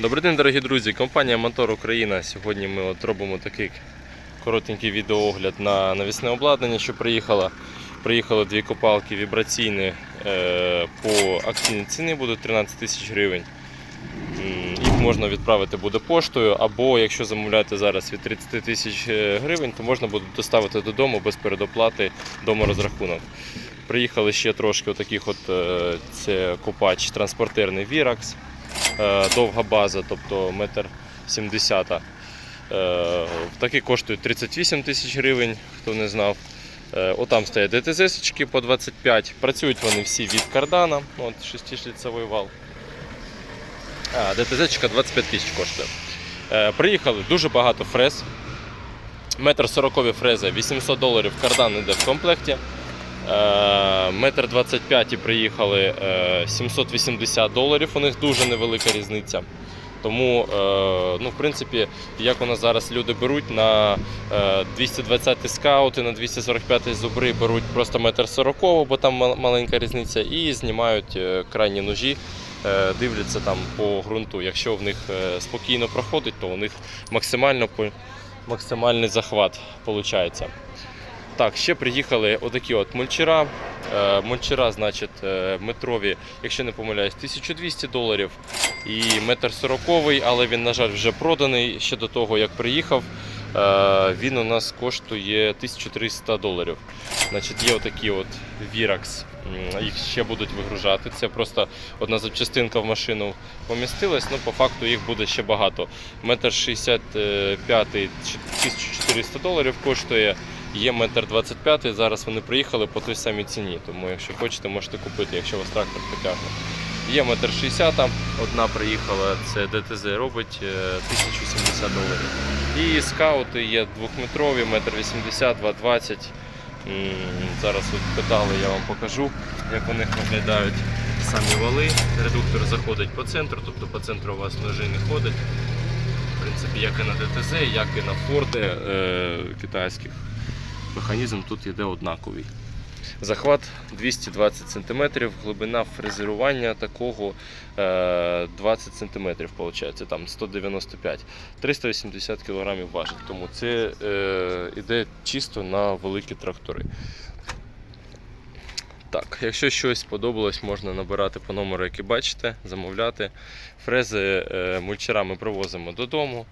Добрий день, дорогі друзі. Компанія Мотор Україна. Сьогодні ми от робимо такий коротенький відеоогляд на навісне обладнання, що приїхало. Приїхало дві копалки вібраційні е, по акційній ціні будуть 13 тисяч гривень. Їх можна відправити буде поштою, або якщо замовляєте зараз від 30 тисяч е, гривень, то можна буде доставити додому без передоплати доморозрахунок. Приїхали ще трошки отаких от е, це копач транспортерний Virax. Е, довга база, тобто метр 70. Е, Такі коштують 38 тисяч гривень, хто не знав. Е, Отам стоять ДТЗ по 25. Працюють вони всі від кардана. От 6-шліцевий вал. А, ДТЗ 25 тисяч коштує. Приїхали дуже багато фрез. Метр 40 фрези, 800 доларів кардан йде в комплекті. Е, Метр 25 і приїхали е, 780 доларів. У них дуже невелика різниця. Тому, е, ну, в принципі, як у нас зараз люди беруть на е, 220 скаути, на 245 зубри беруть просто метр 40, бо там маленька різниця, і знімають е, крайні ножі, е, дивляться там по ґрунту. Якщо в них е, спокійно проходить, то у них максимально максимальний захват виходить. Так, ще приїхали отакі от мульчера. Е, Мульчера, значить, е, метрові, якщо не помиляюсь, 1200 доларів і метр сороковий, але він, на жаль, вже проданий ще до того, як приїхав. Е, Він у нас коштує 1300 доларів. Значить, є отакі от Virax. Їх ще будуть вигружати. Це просто одна запчастинка в машину помістилась. Ну, по факту їх буде ще багато. Метр 65 1400 доларів коштує. Є метр 25, зараз вони приїхали по той самій ціні, тому якщо хочете, можете купити, якщо вас трактор потягне. Є метр 60, одна приїхала, це ДТЗ робить е, 1070 доларів. І скаути є двохметрові, метр 80, 220. Зараз от педали я вам покажу, як у них виглядають самі вали. Редуктор заходить по центру, тобто по центру у вас ножи не ходить. В принципі, як і на ДТЗ, як і на Форди е, китайських механізм тут йде однаковий. Захват 220 см, глибина фрезерування такого е, 20 см, виходить, там 195 380 кг важить. Тому це е, йде чисто на великі трактори. Так, якщо щось сподобалось, можна набирати по номеру, який бачите, замовляти. Фрези е, мульчера ми привозимо додому.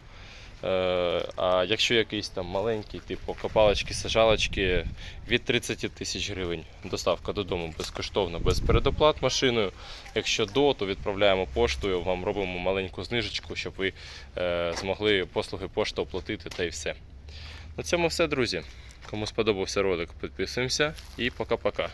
Е, А якщо якийсь там маленький, типу копалочки, сажалочки від 30 тисяч гривень доставка додому безкоштовно, без передоплат машиною. Якщо до, то відправляємо поштою, вам робимо маленьку знижечку, щоб ви е, змогли послуги пошти оплатити та і все. На цьому все, друзі. Кому сподобався ролик, підписуємося і пока-пока.